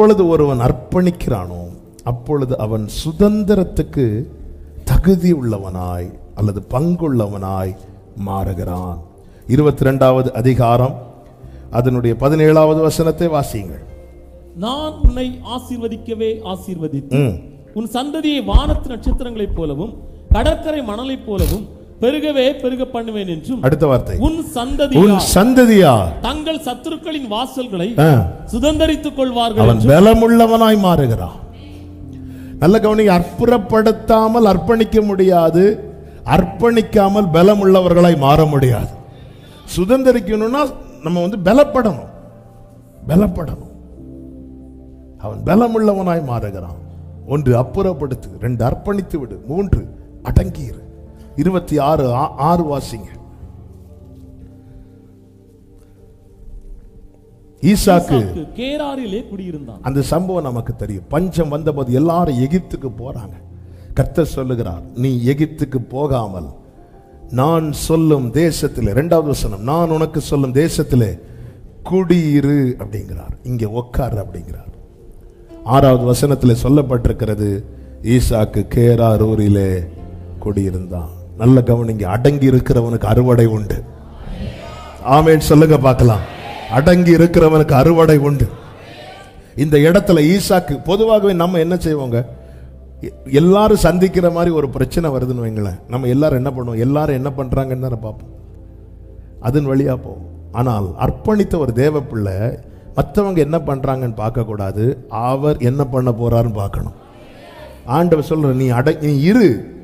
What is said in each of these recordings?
எப்பொழுது ஒருவன் அர்ப்பணிக்கிறானோ அப்பொழுது அவன் சுதந்திரத்துக்கு தகுதி உள்ளவனாய் அல்லது பங்குள்ளவனாய் மாறுகிறான். இருபத்தி ரெண்டாவது அதிகாரம். அதனுடைய பதினேழாவது வசனத்தை வாசியுங்கள். நான் உன்னை ஆசீர்வதிக்கவே ஆசீர்வதித்து. உன் சந்ததியை வானத்து நட்சத்திரங்களைப் போலவும் கடற்கரை மணலைப் போலவும் பெருகவே பெருக பண்ணுவேன் என்றும் அடுத்த வார்த்தை. உன் உன் சந்ததியார். சந்ததியார் தங்கள் சத்துருக்களின் வாசல்களை சுதந்தரித்துக் கொள்வார்கள் அவன் பலமுள்ளவனாய் மாறுகிறான். நல்ல கவனி அற்புறப்படுத்தாமல் அர்ப்பணிக்க முடியாது. அர்ப்பணிக்காமல் பலமுள்ளவர்களாய் மாற முடியாது. சுதந்திரிக்கணும்னா நம்ம வந்து பலப்படணும். பலப்படணும். அவன் பலமுள்ளவனாய் மாறுகிறான். ஒன்று அப்புறப்படுத்து. ரெண்டு அர்ப்பணித்து விடு. மூன்று அடங்கியிரு. இருபத்தி ஆறு ஆ- ஆறு வாசிங்க. ஈசாக்கு கேராரிலே குடியிருந்தான். அந்த சம்பவம் நமக்கு தெரியும். பஞ்சம் வந்தபோது எல்லாரும் எகிப்துக்கு போறாங்க. கர்த்தர் சொல்லுகிறார் நீ எகிப்துக்கு போகாமல் நான் சொல்லும் தேசத்திலே இரண்டாவது வசனம் நான் உனக்கு சொல்லும் தேசத்திலே குடியிரு அப்படிங்கிறார். இங்கே உட்கார் அப்படிங்கிறார். ஆறாவது வசனத்திலே சொல்லப்பட்டிருக்கிறது ஈசாக்கு கேரார் ஊரிலே குடியிருந்தான். நல்ல கவனிங்க. அடங்கி இருக்கிறவனுக்கு அறுவடை உண்டு. ஆமேன். சொல்லுங்க பார்க்கலாம். அடங்கி இருக்கிறவனுக்கு அறுவடை உண்டு. இந்த இடத்துல ஈசாக்கு பொதுவாகவே நம்ம என்ன செய்வோங்க? எ- எல்லாரும் சந்திக்கிற மாதிரி ஒரு பிரச்சனை வருதுன்னு வைங்களேன். நம்ம எல்லாரும் என்ன பண்ணுவோம்? எல்லாரும் என்ன பண்ணுறாங்கன்னு தானே பார்ப்போம். அதன் வழியா போவோம். ஆனால் அர்ப்பணித்த ஒரு தேவ பிள்ளை மற்றவங்க என்ன பண்ணுறாங்கன்னு பார்க்கக்கூடாது. அவர் என்ன பண்ண போகிறாருன்னு பார்க்கணும். ஆண்டவர் சொல்கிற நீ அட நீ இரு.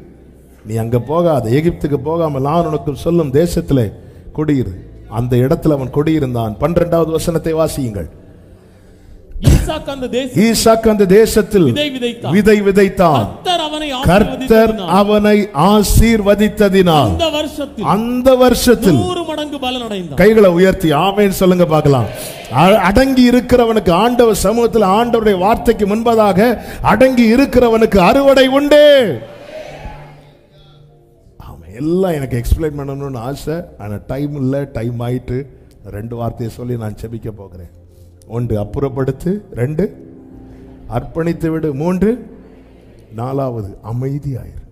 நீ அங்க போகாத எகிப்துக்கு போகாம நான் உனக்கு சொல்லும் தேசத்திலே குடியிரு. அந்த இடத்துல அவன் குடியிருந்தான். பன்னிரெண்டாவது வசனத்தை வாசியுங்கள். ஈசாக்கு அந்த தேசத்தில் விதை விதைத்தான். விதை விதைத்தான். கர்த்தர் அவனை ஆசீர்வதித்ததினால். அந்த வருஷத்தில் கைகளை உயர்த்தி ஆமேன் சொல்லுங்க பார்க்கலாம். அடங்கி இருக்கிறவனுக்கு ஆண்டவர் சமூகத்தில் ஆண்டவருடைய வார்த்தைக்கு முன்பதாக அடங்கி இருக்கிறவனுக்கு அறுவடை உண்டு. எல்லாம் எனக்கு எக்ஸ்பிளைன் பண்ணணும்னு ஆசை. ஆனால் டைம் இல்லை டைம் ஆயிட்டு ரெண்டு வார்த்தையை சொல்லி நான் செபிக்க போகிறேன். ஒன்று அப்புறப்படுத்து. ரெண்டு அர்ப்பணித்து விடு. மூன்று நாலாவது அமைதியாயிரு.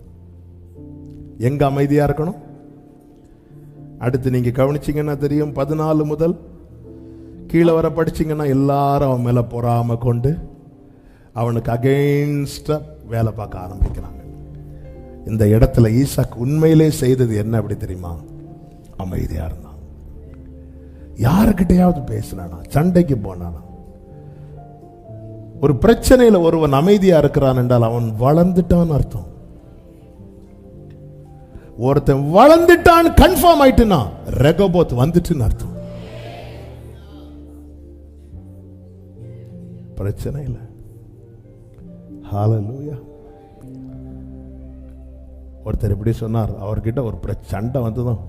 எங்க அமைதியா இருக்கணும்? அடுத்து நீங்க கவனிச்சிங்கன்னா தெரியும் பதினாலு முதல் கீழே வர படிச்சிங்கன்னா எல்லாரும் அவன் மேலே பொறாம கொண்டு அவனுக்கு அகெயின்ஸ்டாக வேலை பார்க்க ஆரம்பிக்கிறாங்க. இந்த இடத்துல ஈசாக்கு உண்மையிலே செய்தது என்ன அப்படி தெரியுமா? அமைதியா இருந்தான். யாருக்கிட்டையாவது பேசினானா? சண்டைக்கு போனானா? ஒரு பிரச்சனையில ஒருவன் அமைதியா இருக்கிறான் என்றால் அவன் வளர்ந்துட்டான் அர்த்தம். ஒருத்தன் வளர்ந்துட்டான் கன்ஃபார்ம் ஆயிட்டுனா ரெகோபோத் வந்துட்டுன்னு அர்த்தம். பிரச்சனை இல்லை. ஹalleluya ஒருத்தர் இப்படி சொன்னார் அவர்கிட்ட ஒரு சண்டை வந்ததும்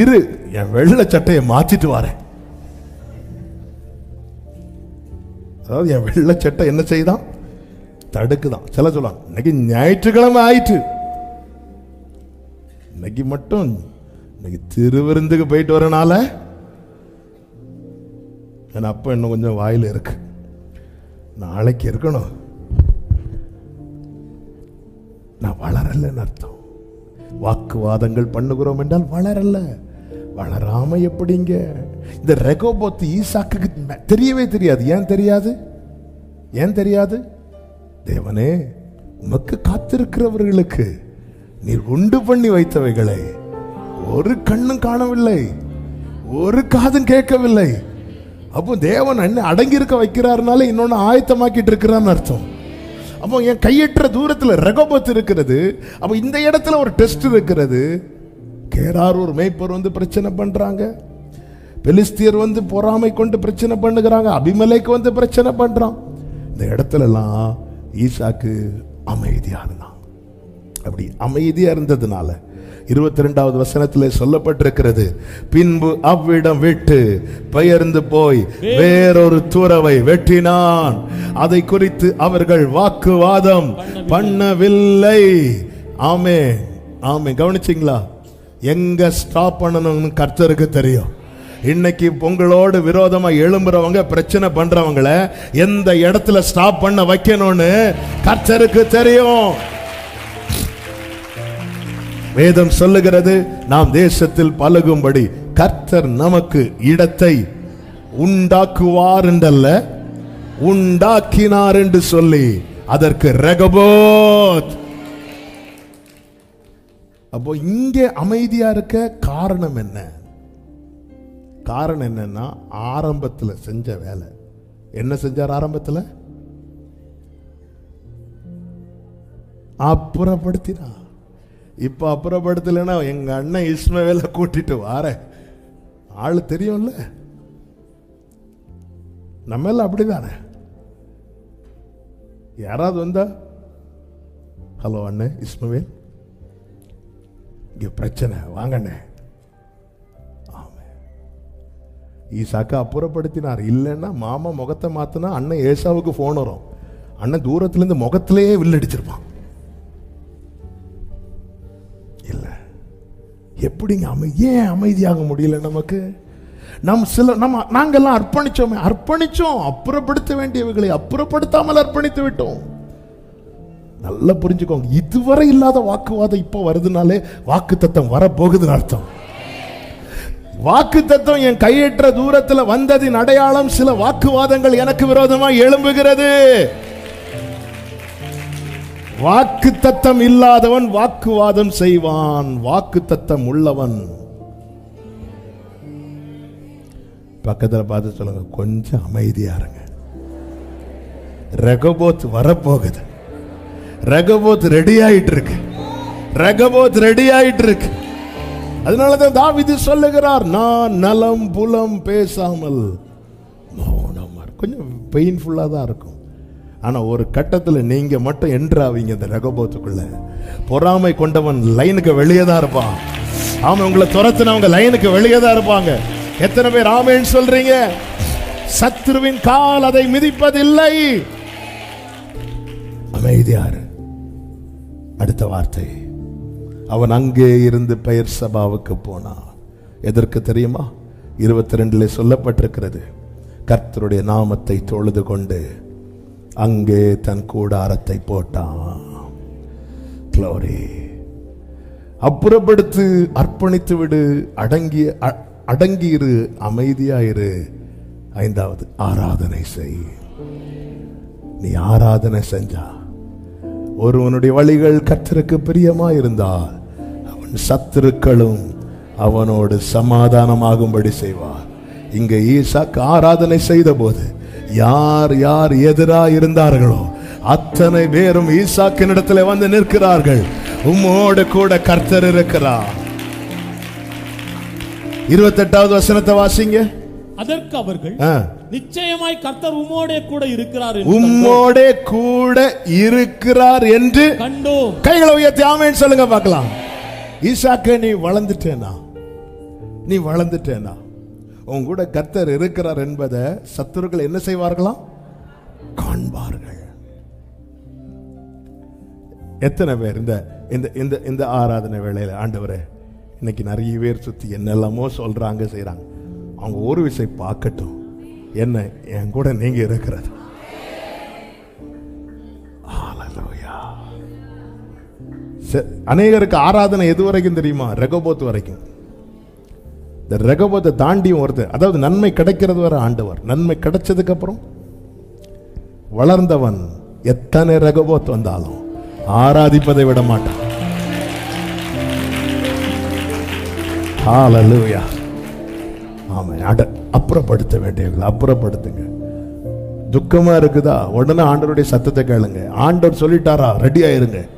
இரு என் வெள்ளை சட்டையை மாற்றிட்டு வரேன். அதாவது என் வெள்ளை சட்டை என்ன செய்தான் தடுக்குதான். சில சொல்லுவாங்க இன்னைக்கு ஞாயிற்றுக்கிழமை ஆயிட்டு இன்னைக்கு மட்டும் இன்னைக்கு திருவிருந்துக்கு போயிட்டு வரனால என் அப்பா இன்னும் கொஞ்சம் வாயில் இருக்கு. நாளைக்கு இருக்கணும். நான் வளரலன்னு அர்த்தம். வாக்குவாதங்கள் பண்ணுகிறோம் என்றால் வளரல. வளராம எப்படிங்க? இந்த ரெகோபோத் ஈசாக்கு தெரியவே தெரியாது. ஏன் தெரியாது? ஏன் தெரியாது? தேவனே உமக்கு காத்திருக்கிறவர்களுக்கு நீர் உண்டு பண்ணி வைத்தவைகளை ஒரு கண்ணும் காணவில்லை ஒரு காதும் கேட்கவில்லை. அப்போ தேவன் என்ன அடங்கி இருக்க வைக்கிறாருனால இன்னொன்னு ஆயத்தமாக்கிட்டு இருக்கிறான்னு அர்த்தம். அப்போ என் கையற்ற தூரத்தில் ரகபத் இருக்கிறது. அப்போ இந்த இடத்துல ஒரு டெஸ்ட் இருக்கிறது. கேரார் ஒரு மேய்ப்பர் வந்து பிரச்சனை பண்ணுறாங்க பெலிஸ்தியர் வந்து பொறாமை கொண்டு பிரச்சனை பண்ணுகிறாங்க. அபிமலைக்கு வந்து பிரச்சனை பண்ணுறான் இந்த இடத்துலலாம் ஈசாக்கு அமைதியாக இருந்தான். அப்படி அமைதியாக இருந்ததுனால இருபத்தி ரெண்டாவது வசனத்தில் சொல்லப்பட்டிருக்கிறது. பின்பு அவ்விடம் விட்டு பெயர்ந்து போய் வேறொரு துறவை வெட்டினான். அதை குறித்து அவர்கள் வாக்குவாதம் பண்ணவில்லை. ஆமே ஆமே கவனிச்சிங்களா? எங்க ஸ்டாப் பண்ணணும்னு கர்த்தருக்கு தெரியும். இன்னைக்கு உங்களோடு விரோதமா எழும்புறவங்க பிரச்சனை பண்றவங்கள எந்த இடத்துல ஸ்டாப் பண்ண வைக்கணும்னு கர்த்தருக்கு தெரியும். வேதம் சொல்லுகிறது நாம் தேசத்தில் பழகும்படி கர்த்தர் நமக்கு இடத்தை உண்டாக்குவார் என்றல்ல உண்டாக்கினார் என்று சொல்லி அதற்கு ரெகபோத். அப்போ இங்கே அமைதியா இருக்க காரணம் என்ன? காரணம் என்னன்னா ஆரம்பத்தில் செஞ்ச வேலை. என்ன செஞ்சார் ஆரம்பத்தில்? அப்புறப்படுத்தினா இப்போ அப்புறப்படுத்தலைன்னா எங்கள் அண்ணன் இஸ்மவேல கூட்டிட்டு வாரேன் ஆள் தெரியும்ல? நம்ம எல்லாம் அப்படிதானே? யாராவது வந்தா? ஹலோ அண்ணே இஸ்மவேல் இங்கே பிரச்சனை வாங்கண்ணே ஈசாக்கா அப்புறப்படுத்தினார். இல்லைன்னா மாமா முகத்தை மாற்றினா அண்ணன் ஏசாவுக்கு ஃபோன் வரும். அண்ணன் தூரத்துலேருந்து முகத்திலேயே வில்லடிச்சிருப்பான். எப்படிங்க அமை ஏன் அமைதியாக முடியல நமக்கு? நம் சில நம்ம நாங்கெல்லாம் அர்ப்பணிச்சோமே அர்ப்பணிச்சோம். அப்புறப்படுத்த வேண்டியவைகளை அப்புறப்படுத்தாமல் அர்ப்பணித்து விட்டோம். நல்லா புரிஞ்சுக்கோங்க இதுவரை இல்லாத வாக்குவாதம் இப்போ வருதுனாலே வாக்கு தத்தம் வரப்போகுதுன்னு அர்த்தம். வாக்கு தத்துவம் என் கையேற்ற தூரத்தில் வந்ததின் அடையாளம் சில வாக்குவாதங்கள் எனக்கு விரோதமாக எழும்புகிறது. வாக்கு தத்தம் இல்லாதவன் வாக்குவாதம் செய்வான். வாக்கு தத்தம் உள்ளவன். பக்கத்தில் பார்த்து சொல்லுங்க கொஞ்சம் அமைதியா இருங்க. ரெகபோத் வரப்போகுது. ரகபோத் ரெடி ஆயிட்டு இருக்கு ரகபோத் ரெடி ஆயிட்டு இருக்கு அதனாலதான் தாவிது சொல்லுகிறார் நான் நலம் புலம் பேசாமல் மௌனமா கொஞ்சம் பெயின்ஃபுல்லாக தான் இருக்கும். ஆனா ஒரு கட்டத்துல நீங்க மட்டும் என்றாவீங்க இந்த ரகபோத்துக்குள்ள. பொறாமை கொண்டவன் லைனுக்கு வெளியே தான் இருப்பான். அவன் உங்களை துரத்துனவங்க லைனுக்கு வெளியே தான் இருப்பாங்க. எத்தனை பேர் ஆமேன்னு சொல்றீங்க? சத்ருவின் கால் அதை மிதிப்பதில்லை. அமைதியார் அடுத்த வார்த்தை. அவன் அங்கே இருந்து பெயர் சபாவுக்கு போனான். எதற்கு தெரியுமா? இருபத்தி ரெண்டுல சொல்லப்பட்டிருக்கிறது. கர்த்தருடைய நாமத்தை தொழுது கொண்டு அங்கே தன் கூடாரத்தை போட்டான். Glory. அப்புறப்படுத்து அர்ப்பணித்து விடு அடங்கி அ- அடங்கியிரு அமைதியாயிரு. ஐந்தாவது ஆராதனை செய். நீ ஆராதனை செஞ்சா ஒருவனுடைய வழிகள் கத்தருக்கு பிரியமா இருந்தால் அவன் சத்துருக்களும் அவனோடு சமாதானமாகும்படி செய்வார். இங்கே ஈசாக்கு ஆராதனை செய்த போது யார் யார் எதிரா இருந்தார்களோ அத்தனை பேரும் ஈசாக்கினிடத்துல வந்து நிற்கிறார்கள். உம்மோடு கூட கர்த்தர் இருக்கிறார். இருபத்தெட்டாவது வசனத்தை வாசிங்க. அதற்கு அவர்கள். நிச்சயமாய் கர்த்தர் உம்மோடே கூட இருக்கிறார் உம்மோடே கூட இருக்கிறார் என்று கண்டோம். கைகளை உயர்த்தி ஆமேன்னு சொல்லுங்க பார்க்கலாம். ஈசாக்கு நீ வளர்ந்துட்டேனா? நீ வளர்ந்துட்டேனா? உன் கூட கர்த்தர் இருக்கிறார் என்பதை சத்துருக்கள் என்ன செய்வார்களாம்? காண்பார்கள். எத்தனை பேர் இந்த இந்த இந்த இந்த ஆராதனை வேலையில் ஆண்டவரே இன்னைக்கு நிறைய பேர் சுற்றி என்னெல்லாமோ சொல்கிறாங்க செய்கிறாங்க அவங்க ஒரு விஷயம் பார்க்கட்டும். என்ன என் கூட நீங்கள் இருக்கிறது. ச- அநேகருக்கு ஆராதனை எது வரைக்கும் தெரியுமா? ரெகபோத் வரைக்கும். இந்த ரெகபோத்தை தாண்டியும் வருது அதாவது நன்மை கிடைக்கிறது வர ஆண்டவர். நன்மை கிடைச்சதுக்கு அப்புறம் வளர்ந்தவன் எத்தனை ரெகபோத் வந்தாலும் ஆராதிப்பதை விட மாட்டான். ஹalleluya ஆமா அட அப்புறப்படுத்த வேண்டியவங்களை அப்புறப்படுத்துங்க. துக்கமா இருக்குதா? உடனே ஆண்டவருடைய சத்தத்தை கேளுங்க. ஆண்டவர் சொல்லிட்டாரா? ரெடி ஆயிருங்க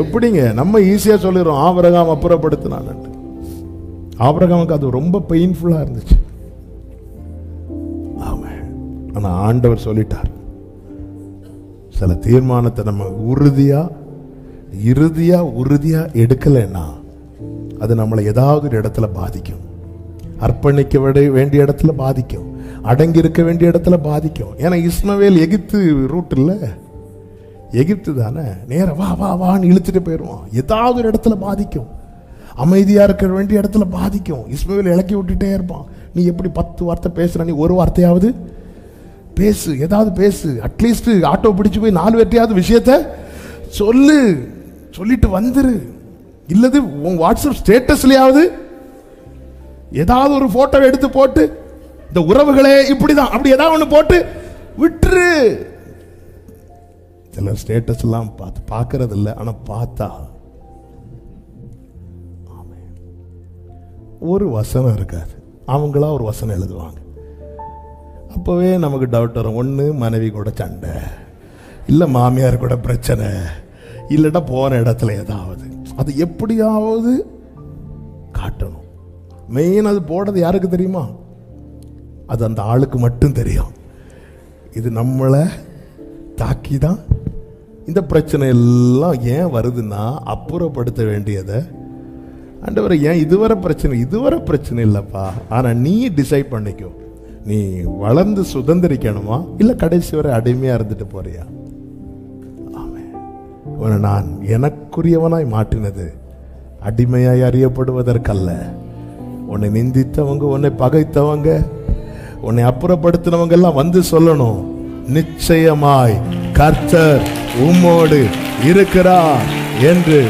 எப்படிங்க? நம்ம ஈஸியா சொல்லிடுறோம். ஆபரகாம் அப்புறப்படுத்தினான் ஆபரகாமுக்கு அது ரொம்ப பெயின்ஃபுல்லாக இருந்துச்சு. ஆமாம் ஆனால் ஆண்டவர் சொல்லிட்டார். சில தீர்மானத்தை நம்ம உறுதியாக இறுதியாக உறுதியாக எடுக்கலைன்னா அது நம்மளை ஏதாவது ஒரு இடத்துல பாதிக்கும். அர்ப்பணிக்க வேண்டிய இடத்துல பாதிக்கும். அடங்கி இருக்க வேண்டிய இடத்துல பாதிக்கும். ஏன்னா இஸ்மவேல் எகிப்து ரூட் இல்லை. எகிப்து தானே? நேரம் வா வா வான்னு இழுத்துட்டு போயிடுவான் ஏதாவது ஒரு இடத்துல பாதிக்கும். அமைதியாக இருக்க வேண்டிய இடத்துல பாதிக்கும். இஸ்மவேல் இலக்கி விட்டுட்டே இருப்பான். நீ எப்படி பத்து வார்த்தை பேசுகிற நீ ஒரு வார்த்தையாவது பேசு. ஏதாவது பேசு. அட்லீஸ்ட் ஆட்டோ பிடிச்சு போய் நாலு வெட்டியாவது விஷயத்த சொல்லு. சொல்லிட்டு வந்துரு. இல்லது உன் வாட்ஸ்அப் ஸ்டேட்டஸ்லையாவது ஏதாவது ஒரு ஃபோட்டோவை எடுத்து போட்டு இந்த உறவுகளே இப்படிதான். அப்படி ஏதாவது ஒன்று போட்டு விட்டுரு. சில ஸ்டேட்டஸ் எல்லாம் பார்த்து பார்க்கறதில்ல. ஆனால் ஆனா பார்த்தா ஒரு வசனம் இருக்காது. அவங்களா ஒரு வசனம் எழுதுவாங்க. அப்போவே நமக்கு டவுட் வரும். ஒன்று மனைவி கூட சண்டை. இல்லை மாமியார் கூட பிரச்சனை. இல்லைன்னா போன இடத்துல ஏதாவது. அது எப்படியாவது காட்டணும். மெயின் அது போடுறது யாருக்கு தெரியுமா? அது அந்த ஆளுக்கு மட்டும் தெரியும். இது நம்மளை தாக்கி தான் இந்த பிரச்சனை எல்லாம் ஏன் வருதுன்னா அப்புறப்படுத்த வேண்டியதை ஆண்டவர் ஏன் இதுவரை பிரச்சனை இதுவரை பிரச்சனை இல்லைப்பா. ஆனால் நீ டிசைட் பண்ணிக்கோ. நீ வளர்ந்து சுதந்திரிக்கணுமா? இல்லை கடைசி வரை அடிமையாக இருந்துட்டு போறியா? ஆமென். உன்னை நான் எனக்குரியவனாய் மாற்றினது அடிமையாய் அறியப்படுவதற்கல்ல. உன்னை நிந்தித்தவங்க உன்னை பகைத்தவங்க உன்னை அப்புறப்படுத்தினவங்க எல்லாம் வந்து சொல்லணும். நிச்சயமாய் கர்த்தர் உம்மோடு இருக்கிறார் என்று